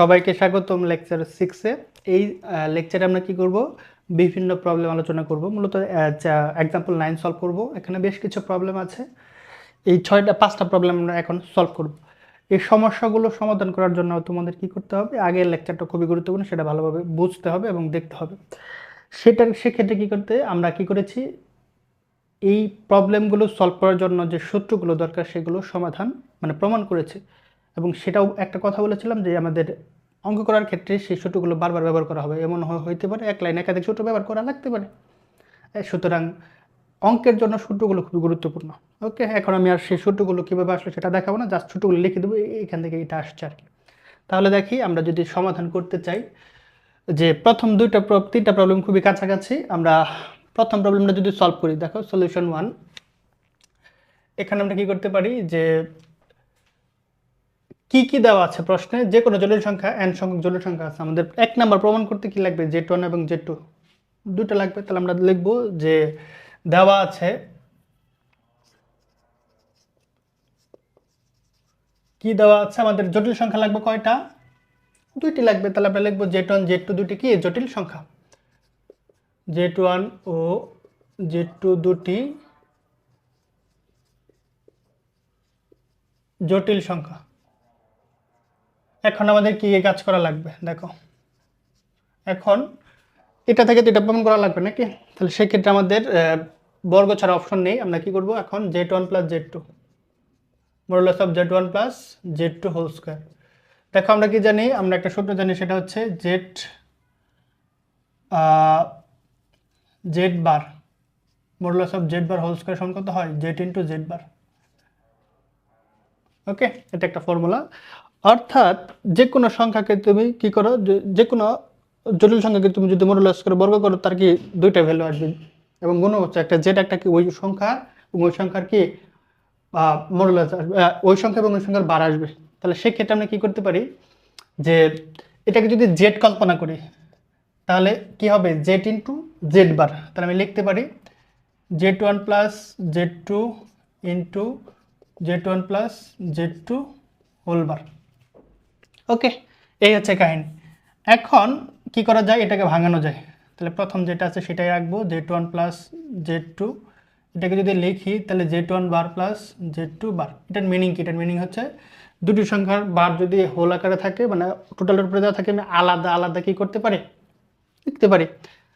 সবাইকে স্বাগতম লেকচার সিক্সে এই লেকচারে আমরা কি করব? বিভিন্ন প্রবলেম আলোচনা করব। মূলত এক্সাম্পল নাইন সলভ করব। এখানে বেশ কিছু প্রবলেম আছে। এই ছয়টা, পাঁচটা প্রবলেম আমরা এখন সলভ করব। এই সমস্যাগুলো সমাধান করার জন্য তোমাদের কি করতে হবে? আগের লেকচারটা খুবই গুরুত্বপূর্ণ, সেটা ভালোভাবে বুঝতে হবে এবং দেখতে হবে। সেটার, সেক্ষেত্রে কী করতে, আমরা কি করেছি? এই প্রবলেমগুলো সলভ করার জন্য যে সূত্রগুলো দরকার, সেগুলো সমাধান মানে প্রমাণ করেছে। এবং সেটাও একটা কথা বলেছিলাম যে আমাদের অঙ্ক করার ক্ষেত্রে সেই সূত্রগুলো বারবার ব্যবহার করা হবে। এমন হইতে পারে, এক লাইন একাধিক সূত্র ব্যবহার করা লাগতে পারে। সুতরাং অঙ্কের জন্য সূত্রগুলো খুবই গুরুত্বপূর্ণ। ওকে, এখন আমি আর সেই সূত্রগুলো কীভাবে আসলো সেটা দেখাবো না, জাস্ট সূত্রগুলো লিখে দেবো এইখান থেকে এটা আসছে আর কি। তাহলে দেখি আমরা যদি সমাধান করতে চাই, যে প্রথম দুইটা তিনটা প্রবলেম খুবই কাছাকাছি, আমরা প্রথম প্রবলেমটা যদি সলভ করি, দেখো সলিউশন ওয়ান এখানে আমরা কি করতে পারি যে কি কি দেওয়া আছে প্রশ্নে? যে কোনো জটিল সংখ্যা এন সংখ্যক জটিল সংখ্যা আছে। আমাদের এক নাম্বার প্রমাণ করতে কি লাগবে? জেড ওয়ান এবং জেড টু? দুটো লাগবে। তাহলে আমরা লিখব যে দেওয়া আছে কি দেওয়া আছে? আমাদের জটিল সংখ্যা লাগবে কয়টা? দুইটি লাগবে। তাহলে আমরা লিখব জেড ওয়ান জেড টু দুটি কি? জটিল সংখ্যা। জেড ওয়ান ও জেড টু দুটি জটিল সংখ্যা। এখন আমাদের কি কাজ করা লাগবে? দেখো। এখন এটা থেকে তো এটা প্রমাণ করা লাগবে নাকি? তাহলে সেক্ষেত্রে আমাদের বর্গ ছাড়া অপশন নেই। আমরা কি করব এখন? Z one plus Z two modulus of Z one plus Z two whole square দেখো, আমরা কি জানি? আমরা একটা সূত্র জানি, সেটা হচ্ছে Z Z bar modulus of Z bar whole square সমান হয়? Z into Z bar okay এটা একটা ফর্মুলা অর্থাৎ যে কোনো সংখ্যাকে তুমি কি করো? যে- কোনো জটিল সংখ্যাকে তুমি যদি মোরলেস করে বর্গ করো, তার কি দুইটা ভ্যালু আসবে? এবং গুণ হচ্ছে একটা জেড একটা কি ওই সংখ্যা, এবং ওই সংখ্যার কি মোরলেস আসবে ওই সংখ্যা এবং ওই সংখ্যার বার আসবে। তাহলে সেক্ষেত্রে আমরা কি করতে পারি? যে, এটাকে যদি জেড কল্পনা করি, তাহলে কি হবে? Z into Z bar. তাহলে আমি লিখতে পারি Z one plus Z two into Z one plus Z two whole bar. Okay এই হচ্ছে কাহিনী এখন কি করা যায়? এটাকে ভাঙানো যায়। তাহলে প্রথম যেটা আছে সেটাই রাখব Z one plus Z two এটাকে যদি লিখি, তাহলে Z one bar plus Z two bar এটার মিনিং কি? এটার মিনিং হচ্ছে দুটি সংখ্যার বার যদি হোল আকারে থাকে মানে টোটালের উপরে দেওয়া থাকে, আমি আলাদা আলাদা কি করতে পারি? লিখতে পারি।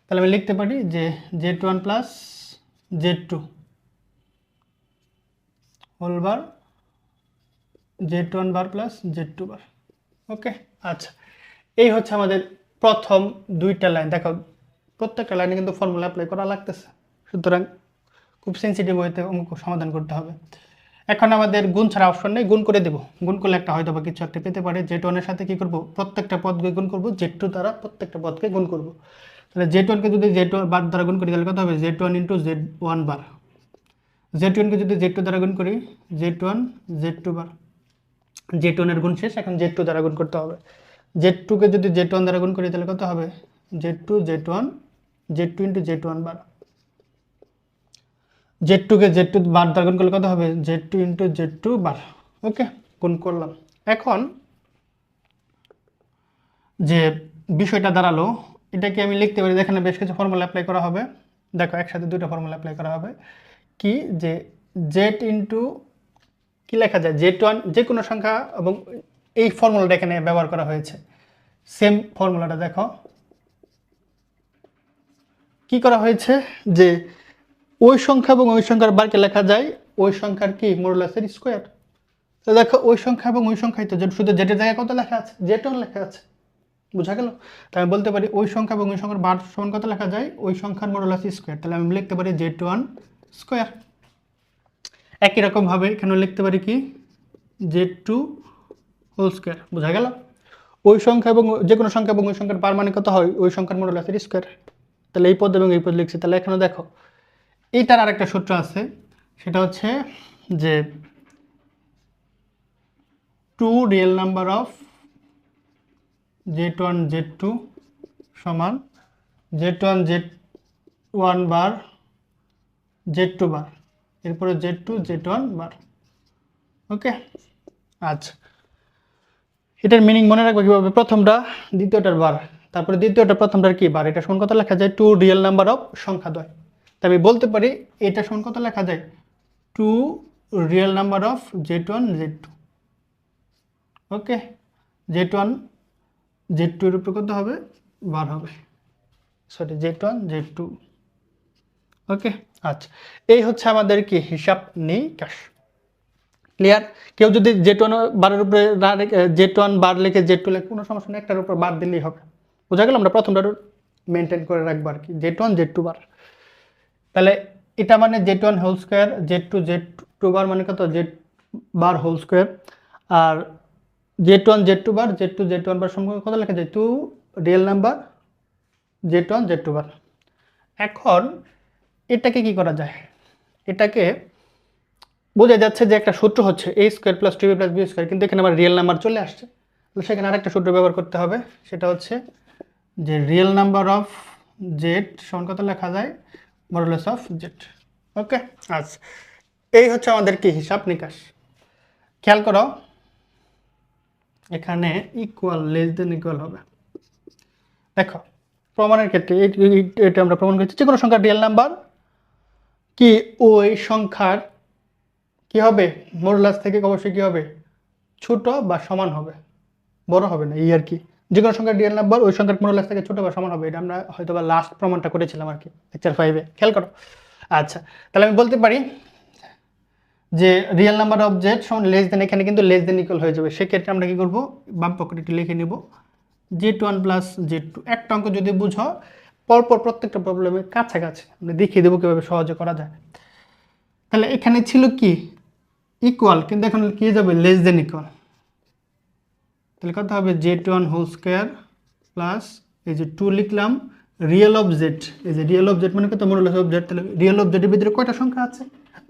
তাহলে আমি লিখতে পারি যে Z one plus Z two whole bar Z one bar plus Z two bar okay আচ্ছা। এই হচ্ছে আমাদের প্রথম দুইটা লাইন দেখো, প্রত্যেকটা লাইনে কিন্তু ফর্মুলা অ্যাপ্লাই করা লাগতেছে। সুতরাং খুব সেন্সিটিভ হইতে অঙ্ক সমাধান করতে হবে। এখন আমাদের গুণ ছাড়া অপশন নেই, গুণ করে দেবো। গুণ করলে একটা হয়তো বা কিছু একটা পেতে পারে। জেড ওয়ানের সাথে কি করব? প্রত্যেকটা পদকে গুণ করব? জেড টু দ্বারা প্রত্যেকটা পদকে গুণ করব। তাহলে জেড ওয়ানকে যদি ওয়ান বার দ্বারা গুণ করি, তাহলে কত হবে? Z one into Z one bar. Z ওয়ানকে যদি জেড টু দ্বারা গুণ করি Z one Z two bar. Z ওয়ানের গুণ শেষ, এখন জেড টু দ্বারা গুণ করতে হবে। জেড টুকে যদি জেড ওয়ান দ্বারা গুণ করি, তাহলে কত হবে? Z two Z one Z two into Z one bar. Z টুকে জেড টু বার দ্বারা গুণ করলে কত হবে? Z two into Z two bar. Okay গুণ করলাম। এখন যে বিষয়টা দাঁড়াল, এটাকে আমি লিখতে পারি। এখানে বেশ কিছু ফর্মুলা অ্যাপ্লাই করা হবে। দেখো, একসাথে দুটো ফর্মুলা অ্যাপ্লাই করা হবে। কি? যে জেড ইন্টু কি লেখা যায়? জেড ওয়ান যে কোনো সংখ্যা এবং এই ফর্মুলাটা এখানে ব্যবহার করা হয়েছে। সেম ফর্মুলাটা দেখো। কি করা হয়েছে? যে ওই সংখ্যা এবং ওই সংখ্যার বারকে লেখা যায়? ওই সংখ্যার কি? মোরলাসের স্কোয়ার তো দেখো, ওই সংখ্যা এবং ওই সংখ্যাই তো শুধু জেটের জায়গায় কত লেখা আছে? জেট ওয়ান লেখা আছে। বোঝা গেল? তাই আমি বলতে পারি, ওই সংখ্যা এবং ওই সংখ্যার বার সমান কত লেখা যায়? ওই সংখ্যার মোরলাস স্কোয়ার তাহলে আমি লিখতে পারি জেড ওয়ান স্কোয়ার। একই রকমভাবে এখানে লিখতে পারি কি? জেড টু হোল স্কোয়ার বোঝা গেল? ওই সংখ্যা এবং যে কোনো সংখ্যা এবং ওই সংখ্যার বার মানে কত হয়? ওই সংখ্যার মোডলাসের স্কোয়ার তাহলে এই পদ এবং এই পদ লিখছি। তাহলে এখানে দেখো, এইটার আরেকটা সূত্র আছে। সেটা হচ্ছে যে two real number of Z one Z two সমান Z one Z one bar Z two bar এরপরে Z two Z one bar. Okay আচ্ছা। এটার মিনিং মনে রাখব কীভাবে? প্রথমটা, দ্বিতীয়টার বার। তারপরে দ্বিতীয়টা, প্রথমটার কি বার? এটা সমান কত লেখা যায় টু রিয়েল নাম্বার অফ সংখ্যা দ্বয় আমি বলতে পারি, এটা সমান কত লেখা যায় two real number of Z one Z two okay Z one Z two এর উপরে কত হবে? বার হবে। Sorry Z one Z two okay আচ্ছা। এই হচ্ছে আমাদের কি হিসাব নিকাশ ক্লিয়ার কেউ যদি জেড ওয়ান বারের উপরে জেড ওয়ান বার লিখে জেড টু লেখে, কোনো সমস্যা নেই, একটার উপর বার দিলেই হবে। বোঝা গেল আমরা প্রথমটা মেনটেন করে রাখব আর কি। Z one Z two bar. তাহলে এটা মানে Z one whole square Z two Z two bar মানে কত? জেড বার হোল স্কোয়ার আর Z one Z two bar Z two Z one bar সম্পর্কে কত লেখা যায়? Two real number Z one Z two bar. এখন এটাকে কি করা যায়? এটাকে বোঝা যাচ্ছে যে একটা সূত্র হচ্ছে A square plus two B plus B square কিন্তু এখানে আমার রিয়েল নাম্বার চলে আসছে। তাহলে সেখানে আরেকটা সূত্র ব্যবহার করতে হবে, সেটা হচ্ছে যে রিয়েল নাম্বার অফ জেড সমান কত লেখা যায়? মডুলাস অফ জেড ওকে আচ্ছা। এই হচ্ছে আমাদের কি হিসাব নিকাশ। খেয়াল করো, এখানে ইকুয়াল লেস দেন ইকুয়াল হবে। দেখো, প্রমাণের ক্ষেত্রে এটা আমরা প্রমাণ করছি যে কোনো সংখ্যা রিয়েল নাম্বার কি ওই সংখ্যার কি হবে? মোরলাস থেকে অবশ্যই কি হবে? ছোট বা সমান হবে। বড় হবে না, এই আর কি। যে কোনো সংখ্যার রিয়েল নাম্বার ওই সংখ্যার মোরলাস থেকে ছোট বা সমান হবে। এটা আমরা হয়তো বা লাস্ট প্রমাণটা করেছিলাম আর কি লেকচার ফাইভে খেয়াল করো। আচ্ছা তাহলে আমি বলতে পারি যে রিয়েল নাম্বার অফ জেড সমান লেস দেন এখানে কিন্তু লেস দেন ইকুয়াল হয়ে যাবে। সেক্ষেত্রে আমরা কি করব? বাম পকেটে একটু লিখে নিব। Z one plus Z two একটা অঙ্ক যদি বুঝো পরপর প্রত্যেকটা প্রবলেমের কাছাকাছি আমরা দেখিয়ে দেবো কীভাবে সহজে করা যায়। তাহলে এখানে ছিল কি? ইকুয়াল কিন্তু এখন কি যাবে? লেস দেন ইকুয়াল তাহলে কত হবে? Z one whole square plus এই যে টু লিখলাম রিয়েল জেড এই যে রিয়েল জেড মানে কত? মডুলাস জেড তাহলে রিয়েল অফ জেডের ভিতরে কয়টা সংখ্যা আছে?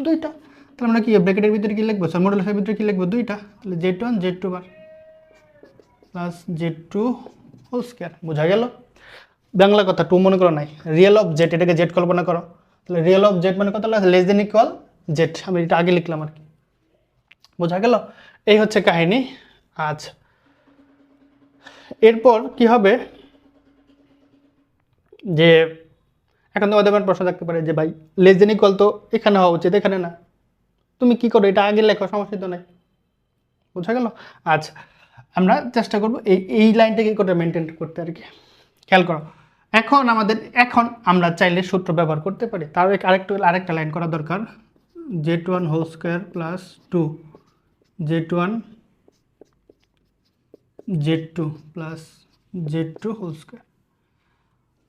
দুইটা। তাহলে আমরা কি ব্র্যাকেটের ভিতরে কি লিখব? স্যার মডুলাসের ভিতরে কি লিখব? দুইটা। তাহলে Z one Z two bar plus Z two whole square বোঝা গেল? বাংলা কথা টু মনে করো নাই। রিয়েল অফ জেড এটাকে জেড কল্পনা করো। তাহলে রিয়েল অফ জেড মানে কত? লেস দেন ইকুয়াল জেড আমি এটা আগে লিখলাম আর কি। বোঝা গেল? এই হচ্ছে কাহিনী। আচ্ছা। এরপর কি হবে? যে, এখন তোমাদের আমার প্রশ্ন থাকতে পারে যে, ভাই লেস দেন ইকুয়াল তো এখানে হওয়া উচিত, এখানে না? তুমি কি করো? এটা আগে লেখো, সমস্যা তো নাই। বোঝা গেল? আচ্ছা। আমরা চেষ্টা করব এই এই লাইনটাকে করে মেনটেন করতে আর কি। খেয়াল করো। এখন আমাদের, এখন আমরা চাইলে সূত্র ব্যবহার করতে পারি। তার আরেকটু আরেকটা লাইন করা দরকার। Z one whole square plus two. Z one Z two plus Z two whole square.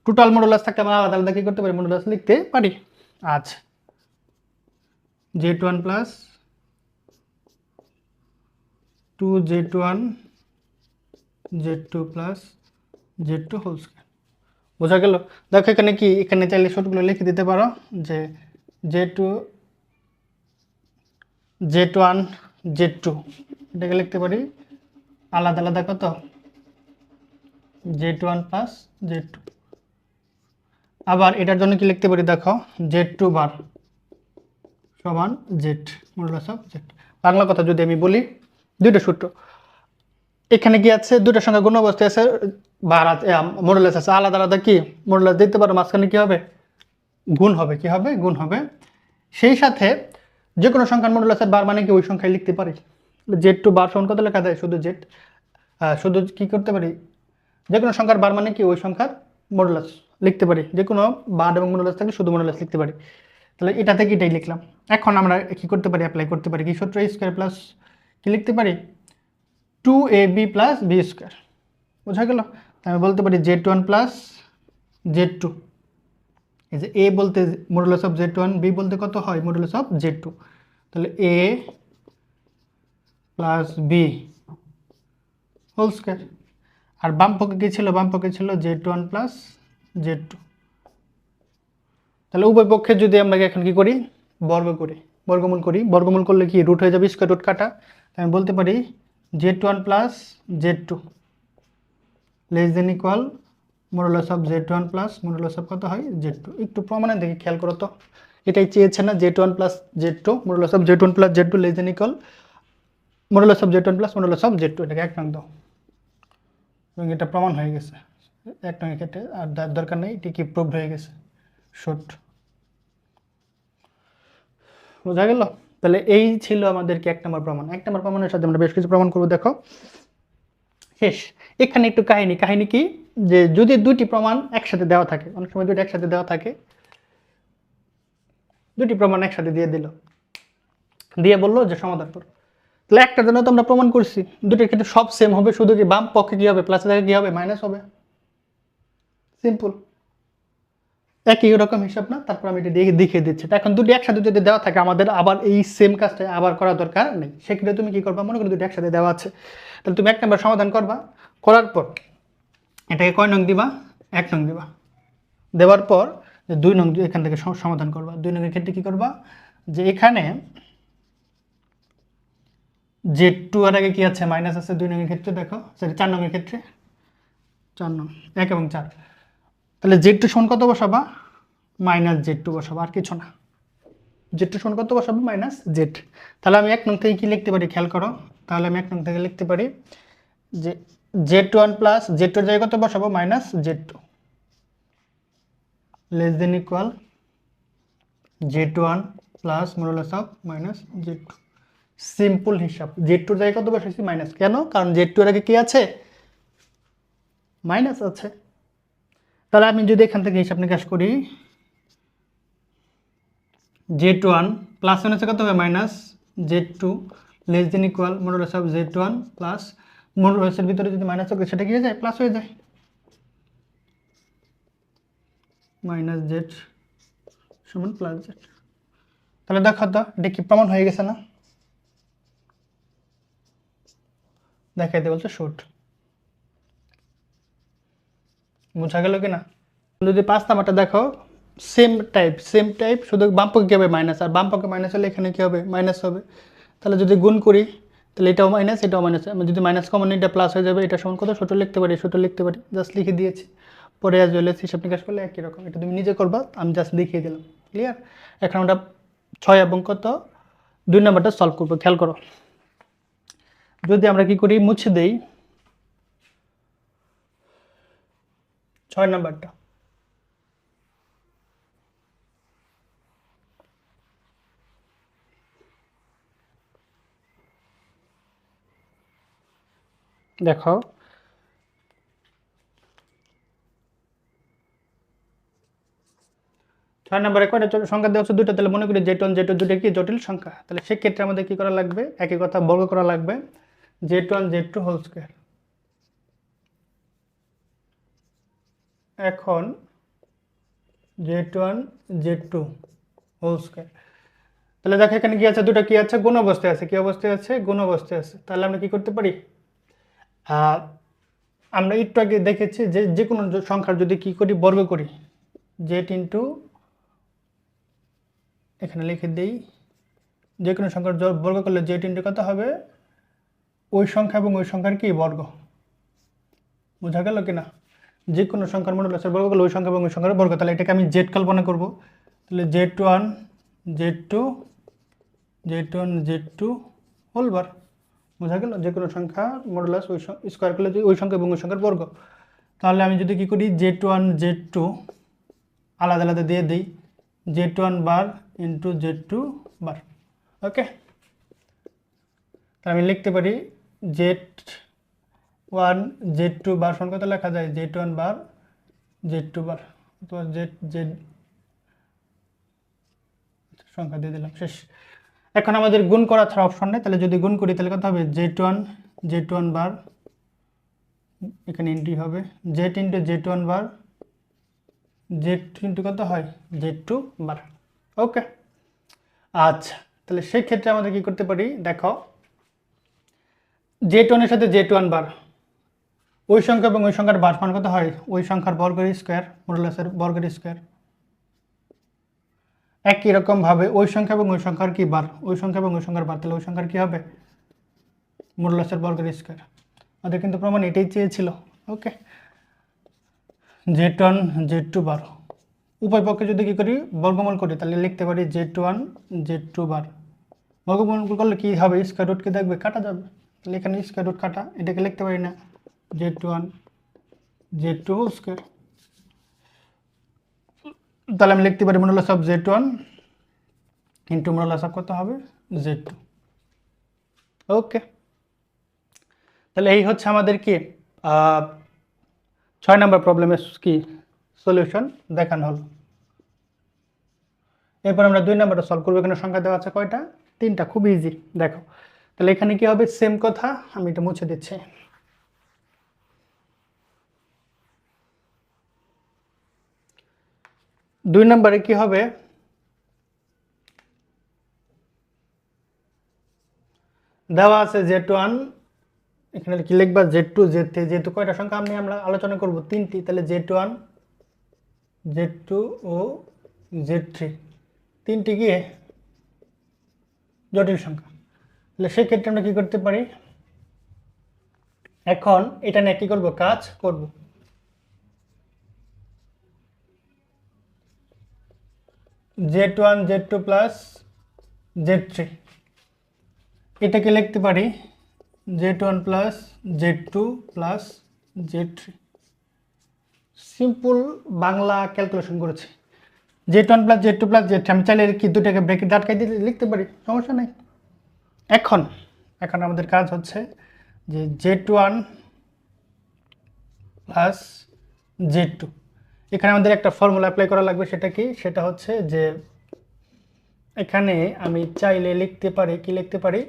Total modulus থাকতে আমরা আলাদা আলাদা কী করতে পারি? মডুলাস লিখতে পারি। আচ্ছা। Z one plus two Z one Z two plus Z two whole square. বোঝা গেল? দেখো এখানে কি, এখানে চাইলে শর্টগুলো লিখে দিতে পারো যে Z two, Z one, Z two, এটাকে লিখতে পারি আলাদা আলাদা কত? Z one plus Z two. আবার এটার জন্য কি লিখতে পারি দেখো, জেড টু বার সমান Z modulus of Z. Bangla কথা যদি আমি বলি, দুইটা সূত্র। এখানে কি আছে? দুইটার সঙ্গে গুণ অবস্থায় আছে। আছে মডুলাস আছে। আলাদা আলাদা কি? মডুলাস দিতে পারো, মাঝখানে কি হবে? গুণ হবে, কি হবে? গুণ হবে। সেই সাথে যে কোনো সংখ্যার মডুলাসের বার মানে কি? ওই সংখ্যায় লিখতে পারি। জেড টু বার সমান কত লেখা যায়? শুধু জেড শুধু কি করতে পারি? যে কোনো সংখ্যার বার মানে কি? ওই সংখ্যার মডুলাস লিখতে পারি। যে কোনো বার এবং মডুলাস থাকে, শুধু মডুলাস লিখতে পারি। তাহলে এটা থেকে এটাই লিখলাম। এখন আমরা কি করতে পারি? অ্যাপ্লাই করতে পারি। কি সূত্র? স্কোয়ার প্লাস কি লিখতে পারি? Two A B plus B square বোঝা গেল? আমি বলতে পারি Z one plus Z two. এই যে এ বলতে modulus of Z one, B বলতে কত হয়? Modulus of Z two. তাহলে A plus B whole square আর বাম পক্ষে কী ছিল? বাম পক্ষে ছিল Z one plus Z two. তাহলে উভয় পক্ষে যদি আমরা এখন কি করি? বর্গ করি। বর্গমূল করি। বর্গমূল করলে কি? রুট হয়ে যাবে স্কোয়ার রুট কাটা। আমি বলতে পারি Z one plus Z two less than equal modulus of Z one plus modulus of কত হয়? জেড টু একটু প্রমাণের দিকে খেয়াল করো তো। এটাই চেয়েছে না Z one plus Z two modulus of Z one plus Z two less than equal modulus of Z one plus modulus of Z two এটাকে এক নং দাও। এবং এটা প্রমাণ হয়ে গেছে। এক নয় ক্ষেত্রে আর যার দরকার নেই, এটি কি প্রুভ হয়ে গেছে। শর্ট বোঝা গেল? তাহলে এই ছিল আমাদের কি এক নম্বর প্রমাণ। এক নম্বর প্রমাণের সাথে আমরা বেশ কিছু প্রমাণ করব, দেখো। শেষ। এখানে একটু কাহিনী। কাহিনী কি? যে যদি দুটি প্রমাণ একসাথে দেওয়া থাকে, অনেক সময় দুটি একসাথে দেওয়া থাকে, দুটি প্রমাণ একসাথে দিয়ে দিল। দিয়ে বলল যে সমাধান করো। তাহলে একটার জন্য তো আমরা প্রমাণ করছি, দুটির ক্ষেত্রে সব সেম হবে, শুধু কি বাম পক্ষে কী হবে প্লাসে থাকে কী হবে মাইনাস হবে? সিম্পল একই রকম হিসাব না, তারপর আমি এটা দেখিয়ে দিচ্ছি। এখন দুটি একসাথে যদি দেওয়া থাকে, আমাদের আবার এই সেম কাজটা আবার করা দরকার নেই। সেক্ষেত্রে তুমি কি করবা? মনে করো দুটি একসাথে দেওয়া আছে। তাহলে তুমি এক নম্বর সমাধান করবা। করার পর এটাকে কয় নং দিবা? এক নং দিবা। দেওয়ার পর দুই নং এখান থেকে সমাধান করবা। দুই নংয়ের ক্ষেত্রে কি করবা? যে এখানে যে টু আর আগে কি আছে? মাইনাস আছে দুই নংয়ের ক্ষেত্রে, দেখো। সরি চার নংয়ের ক্ষেত্রে। চার নং। এক এবং চার। তাহলে জেড টু সমান কত বসাবা? মাইনাস জেড টু বসাবা, আর কিছু না। জেড টু সমান কত বসাবো? Minus Z. তাহলে আমি এক নং থেকে কি লিখতে পারি? খেয়াল করো। তাহলে আমি এক নং থেকে লিখতে পারি যে জেড ওয়ান প্লাস জেড টুর জায়গায় কত বসাবো? Minus Z two. Less than equal Z one plus modulus of minus Z two. Simple হিসাব। জেড টুর জায়গায় কত বসেছি মাইনাস। কেন? কারণ জেড টু এর আগে কি আছে? মাইনাস আছে। তাহলে আমি যদি এখান থেকে হিসাব নিকাশ করি, জেড ওয়ান প্লাস ওয়ান আছে কত হবে? Minus Z two less than equal modulus of Z one plus মোরলেসের ভিতরে যদি মাইনাস থাকে, সেটা কি হয়ে যায়? প্লাস হয়ে যায়। মাইনাস জেড সমান প্লাস জেড। তাহলে দেখো তো, এটা কি প্রমাণ হয়ে গেছে না? দেখাইতে বলছে শুট বোঝা গেল কি না যদি পাঁচ নাম্বারটা দেখো সেম টাইপ সেম টাইপ শুধু বাম পক্ষে কী হবে? মাইনাস আর বাম পক্ষে মাইনাস হলে এখানে কী হবে? মাইনাস হবে। তাহলে যদি গুণ করি, তাহলে এটাও মাইনাস এটাও মাইনাস যদি মাইনাস কমন এটা প্লাস হয়ে যাবে। এটা সমান কত? ছোটো লিখতে পারি, ছোটো লিখতে পারি। জাস্ট লিখে দিয়েছি। পরে আজ ওয়েলেস হিসাব নিকাশ করলে একই রকম। এটা তুমি নিজে করবা, আমি জাস্ট দেখিয়ে দিলাম। ক্লিয়ার এখন আমরা ছয় এবং কত? দুই নাম্বারটা সলভ করব। খেয়াল করো। যদি আমরা কি করি, মুছে দেই। ছয় নাম্বারটা। দেখো। ছয় নম্বরে কয়টা সংখ্যা দেওয়া হচ্ছে দুটো তাহলে মনে করি জেট ওয়ান জেট দুটো কি? জটিল সংখ্যা। তাহলে সেক্ষেত্রে আমাদের কি করা লাগবে? একই কথা বর্গ করা লাগবে। Z one Z two whole square. এখন Z one Z two whole square তাহলে দেখো এখানে কি আছে? দুটো কি আছে? গুণ অবস্থায় আছে। কি অবস্থায় আছে? গুণ অবস্থায় আছে। তাহলে আমরা কি করতে পারি? আমরা একটু আগে দেখেছি যে যে কোনো সংখ্যার যদি কি করি, বর্গ করি জেট ইন্টু এখানে লিখে দিই যে কোনো সংখ্যার বর্গ করলে জেট ইন্টু কত হবে? ওই সংখ্যা এবং ওই সংখ্যার কি? বর্গ। বোঝা গেল কি না যে কোনো সংখ্যার মডুলাসের বর্গ করলে ওই সংখ্যা এবং ওই সংখ্যার বর্গ তাহলে এটাকে আমি জেড কল্পনা করব। তাহলে Z one Z two Z one Z two whole bar বোঝা গেল? যে কোনো সংখ্যা, মডুলাস, ওই স্কোয়ার করলে ওই সংখ্যা এবং ওই সংখ্যার বর্গ। তাহলে আমি যদি কী করি? জেড ওয়ান জেড টু আলাদা আলাদা দিয়ে দিই। Z one bar into Z two bar okay তাহলে আমি লিখতে পারি Z one Z two bar সমান কত লেখা যায়? Z one bar, Z two bar, অথবা জেড জেড সংখ্যা দিয়ে দিলাম, শেষ। এখন আমাদের গুণ করা ছাড়া অপশন নেই, তাহলে যদি গুণ করি তাহলে কত হবে? Z one Z one bar, এখানে এন্ট্রি হবে। Z into Z one bar, Z into কত হয়? Z two bar. ওকে। আচ্ছা তাহলে সেই ক্ষেত্রে আমাদের কি করতে পারি? দেখো, জেড ওয়ানের সাথে জেড ওয়ান বার ওই সংখ্যা এবং ওই সংখ্যার মান কত হয়? ওই সংখ্যার বর্গের স্কোয়ার মোরলেসের বর্গের স্কোয়ার একই রকমভাবে ওই সংখ্যা এবং ওই সংখ্যার কি বার? ওই সংখ্যা এবং ওই সংখ্যার বার, তাহলে ওই সংখ্যার কি হবে? মোরলেসের বর্গের স্কোয়ার আমাদের কিন্তু প্রমাণ এটাই চেয়েছিল okay Z one Z two bar. উভয় পক্ষে যদি কী করি? বর্গমূল করি, তাহলে লিখতে পারি Z one Z two bar. বর্গমূল করলে কী হবে? স্কোয়ার রুটকে দেখবে, কাটা যাবে। তাহলে এখানে স্কোয়ার রুট কাটা, এটাকে লিখতে পারি না। জেড ওয়ান, জেড টু তাহলে আমি লিখতে পারি modulus of Z one into modulus of কত হবে? Z two. ওকে। তাহলে এই হচ্ছে আমাদের কি ছয় নম্বর প্রবলেমের কি সলিউশন দেখানো হলো। এরপর আমরা দুই নম্বরটা সলভ করব। এখানে সংখ্যা দেওয়া আছে কয়টা? তিনটা। খুব ইজি দেখো। তাহলে এখানে কি হবে? সেম কথা। আমি এটা মুছে দিচ্ছি। দুই নম্বরে কি হবে? দেওয়া আছে জেড ওয়ান, এখানে কি লিখবা? জেড টু, জেড থ্রি, যেহেতু কয়টা সংখ্যা আমি আমরা আলোচনা করব তিনটি, তাহলে জেড ওয়ান, জেড টু ও জেড থ্রি। তিনটি গিয়ে জটিল সংখ্যা। তাহলে সেক্ষেত্রে আমরা কী করতে পারি? এখন এটা নিয়ে কী করব? কাজ করব। Z one Z two plus Z three এটাকে লিখতে পারি Z one plus Z two plus Z three simple Bangla calculation করেছি। Z one plus Z two plus Z আমি চাইলে কি দুটাকে ব্রেকেট আটকাই দিয়ে লিখতে পারি, সমস্যা নেই। এখন এখন আমাদের কাজ হচ্ছে যে Z one plus Z two এখানে আমাদের একটা ফর্মুলা অ্যাপ্লাই করা লাগবে, সেটা কি? সেটা হচ্ছে যে এখানে আমি চাইলে লিখতে পারি, কি লিখতে পারি?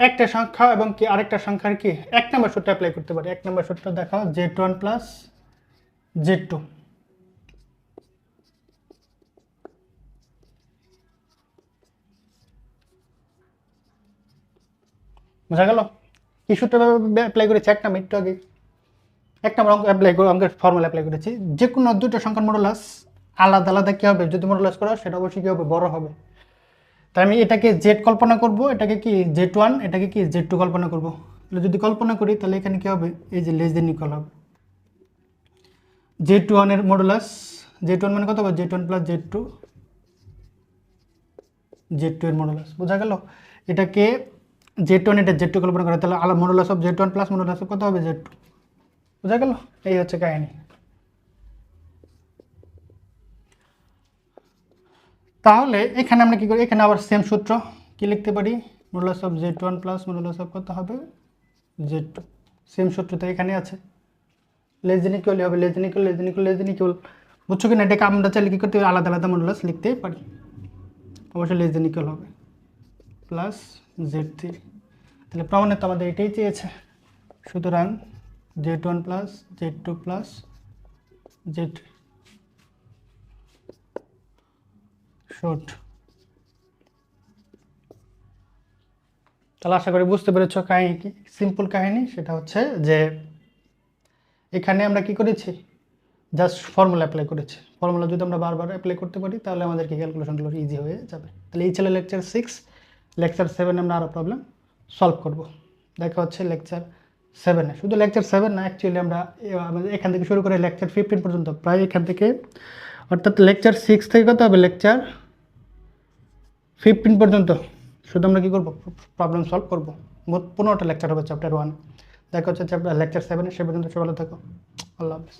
একটা সংখ্যা এবং কি আরেকটা সংখ্যার কি? এক নম্বর সূত্র অ্যাপ্লাই করতে পারি। এক নম্বর সূত্র দেখাও Z one plus Z two বোঝা গেল? কি সূত্র অ্যাপ্লাই করেছি? একটা একটু আগে। এক নম্বর অঙ্ক অ্যাপ্লাই করে অঙ্কের ফর্মুলা অ্যাপ্লাই করেছি। যে কোনো দুটো সংখ্যার মডুলাস আলাদা আলাদা কী হবে? যদি মডুলাস করা সেটা অবশ্যই কী হবে? বড় হবে। তাই আমি এটাকে জেড কল্পনা করব, এটাকে কি জেড ওয়ান এটাকে কি জেড টু কল্পনা করব? তাহলে যদি কল্পনা করি, তাহলে এখানে কী হবে? এই যে লেস দেন ইকুয়াল হবে। জেড ওয়ানের মডুলাস জেড ওয়ান মানে কত হবে? Z one plus Z two Z two এর মডুলাস বোঝা গেল? এটাকে জেড ওয়ান এটা জেড টু কল্পনা করা। তাহলে আলাদা modulus of Z one plus modulus কত হবে? জেড টু বোঝা গেল? এই হচ্ছে কাহিনী। তাহলে এখানে আমরা কি করি? এখানে আবার সেম সূত্র। কি লিখতে পারি? Modulus of Z one plus modulus of কত হবে? জেড টু সেম সূত্র তো এখানে আছে। ইকুয়াল হবে লেস দেন ইকুয়াল বুঝছ কি না এটাকে আমরা চাইলে কী করতে? আলাদা আলাদা মডুলাস লিখতে পারি। অবশ্যই ইকুয়াল হবে। প্লাস জেড থ্রি তাহলে প্রমাণে তো আমাদের এটাই চেয়েছে। সুতরাং Z one plus Z two plus Z short তাহলে আশা করি বুঝতে পেরেছ কাহিনী কি? সিম্পল কাহিনী, সেটা হচ্ছে যে এখানে আমরা কি করেছি? জাস্ট ফর্মুলা অ্যাপ্লাই করেছি। ফর্মুলা যদি আমরা বারবার অ্যাপ্লাই করতে পারি, তাহলে আমাদের কি ক্যালকুলেশনগুলো ইজি হয়ে যাবে। তাহলে এই ছিল লেকচার সিক্স লেকচার সেভেনে আমরা আরও প্রবলেম সলভ করব। দেখা হচ্ছে লেকচার সেভেনে শুধু লেকচার সেভেন না অ্যাকচুয়ালি আমরা এখান থেকে শুরু করে লেকচার ফিফটিন পর্যন্ত, প্রায় এখান থেকে। অর্থাৎ লেকচার সিক্স থেকে কত হবে? লেকচার ফিফটিন পর্যন্ত। শুধু আমরা কী করব? প্রবলেম সলভ করব। মোট পনেরোটা লেকচার হবে চ্যাপ্টার ওয়ান দেখা হচ্ছে চ্যাপ্টার লেকচার সেভেনে সে পর্যন্ত সে ভালো থাকো। আল্লাহ হাফিজ।